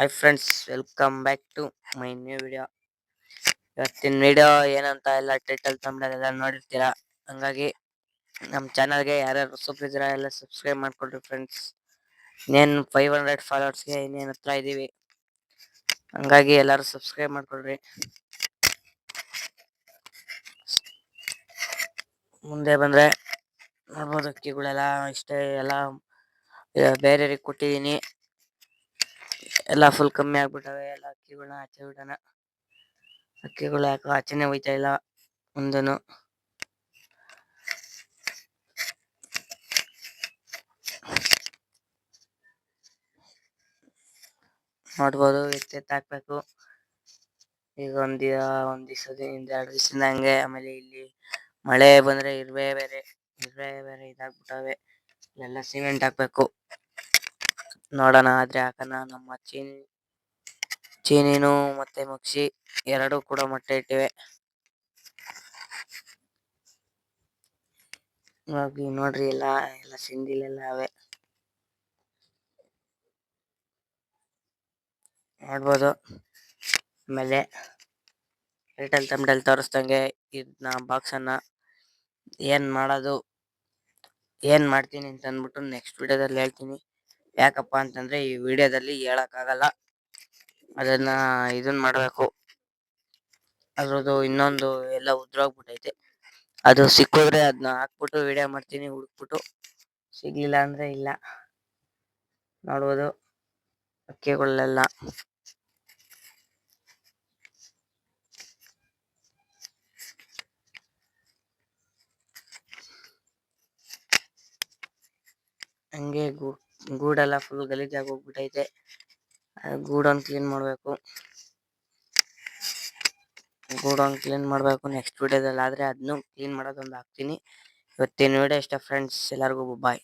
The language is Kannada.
Hi friends welcome back to my new video ಇವತ್ತಿನ ವಿಡಿಯೋ ಏನಂತ ಎಲ್ಲ ಟೈಟಲ್ ತಮ್ಮನೆಲ್ಲ ಎಲ್ಲ ನೋಡಿರ್ತೀರಾ? ಹಂಗಾಗಿ ನಮ್ಮ ಚಾನಲ್ಗೆ ಯಾರ್ಯಾರು ಹೊಸಬ್ರಿದ್ದೀರಾ ಎಲ್ಲ ಸಬ್ಸ್ಕ್ರೈಬ್ ಮಾಡಿಕೊಡ್ರಿ ಫ್ರೆಂಡ್ಸ್ ಇನ್ನೇನು ಫೈವ್ ಹಂಡ್ರೆಡ್ ಫಾಲೋವರ್ಸ್ಗೆ ಇನ್ನೇನು ಹತ್ರ ಇದ್ದೀವಿ ಹಂಗಾಗಿ ಎಲ್ಲರೂ ಸಬ್ಸ್ಕ್ರೈಬ್ ಮಾಡಿಕೊಡ್ರಿ ಮುಂದೆ ಬಂದ್ರೆ ನೋಡ್ಬೋದು ಅಕ್ಕಿಗಳೆಲ್ಲ ಇಷ್ಟೇ ಎಲ್ಲ, ಬೇರೆಯವ್ರಿಗೆ ಕೊಟ್ಟಿದ್ದೀನಿ. ಎಲ್ಲ ಫುಲ್ ಕಮ್ಮಿ ಆಗ್ಬಿಟ್ಟವೆ. ಎಲ್ಲ ಅಕ್ಕಿಗಳನ್ನ ಆಚೆ ಬಿಡೋಣ. ಅಕ್ಕಿಗಳು ಯಾಕೋ ಆಚೆನೆ ಹೋಯ್ತಾ ಇಲ್ಲ ಮುಂದನು. ನೋಡ್ಬೋದು ಎತ್ತೆತ್ತು ಹಾಕ್ಬೇಕು. ಈಗ ಒಂದ್ ಒಂದ್ ದಿವಸದಿಂದ ಎರಡು ದಿವಸದಿಂದ ಹಂಗೆ, ಆಮೇಲೆ ಇಲ್ಲಿ ಮಳೆ ಬಂದ್ರೆ ಇರುವೆ ಬೇರೆ ಇರುವೆ ಬೇರೆ ಇದಾಗ್ಬಿಟ್ಟವೆ. ಎಲ್ಲ ಸಿಮೆಂಟ್ ಹಾಕ್ಬೇಕು. ನೋಡೋಣ, ಆದ್ರೆ ಹಾಕೋಣ ನಮ್ಮ ಚೀನಿ, ಚೀನಿನು ಮತ್ತೆ ಮಕ್ಷಿ ಎರಡು ಕೂಡ ಮೊಟ್ಟೆ ಇಟ್ಟಿವೆ. ಇವಾಗ ನೋಡ್ರಿ ಎಲ್ಲ ಎಲ್ಲ ಸಿಂದಿಲೆಲ್ಲ ಅವೆ. ನೋಡ್ಬೋದು. ಆಮೇಲೆ ಏರ್ಟೆಲ್ ತಮ್ಮಲ್ಲಿ ತೋರಿಸ್ದಂಗೆ ಇದನ್ನ ಬಾಕ್ಸ್ ಏನು ಏನ್ ಮಾಡೋದು, ಏನ್ ಮಾಡ್ತೀನಿ ಅಂತ ಅಂದ್ಬಿಟ್ಟು ನೆಕ್ಸ್ಟ್ ವಿಡಿಯೋದಲ್ಲಿ ಹೇಳ್ತೀನಿ. ಯಾಕಪ್ಪ ಅಂತಂದ್ರೆ ಈ ವಿಡಿಯೋದಲ್ಲಿ ಹೇಳಕ್ಕಾಗಲ್ಲ. ಅದನ್ನ ಇದನ್ ಮಾಡಬೇಕು. ಅದ್ರದ್ದು ಇನ್ನೊಂದು ಎಲ್ಲ ಉದ್ರೋಗ್ಬಿಟ್ಟೈತೆ ಅದು ಸಿಕ್ಕಿದ್ರೆ ಅದನ್ನ ಹಾಕ್ಬಿಟ್ಟು ವಿಡಿಯೋ ಮಾಡ್ತೀನಿ ಹುಡುಕ್ಬಿಟ್ಟು. ಸಿಗ್ಲಿಲ್ಲ ಅಂದ್ರೆ ಇಲ್ಲ. ನೋಡ್ಬೋದು. ಅಕ್ಕಿಗಳನ್ನೆಲ್ಲ ಹಂಗೆ ಗೂ, ಗೂಡೆಲ್ಲ ಫುಲ್ ಗಲೀಜಾಗಿ ಹೋಗ್ಬಿಟೈತೆ. ಗೂಡನ್ ಕ್ಲೀನ್ ಮಾಡಬೇಕು. ಗೂಡನ್ ಕ್ಲೀನ್ ಮಾಡಬೇಕು ನೆಕ್ಸ್ಟ್ ವಿಡಿಯೋದಲ್ಲಿ ಆದ್ರೆ ಅದನ್ನು ಕ್ಲೀನ್ ಮಾಡೋದೊಂದು ಹಾಕ್ತೀನಿ. ಇವತ್ತಿನ ವಿಡಿಯೋ ಇಷ್ಟ ಫ್ರೆಂಡ್ಸ್ ಎಲ್ಲರಿಗೂ ಬಾಯ್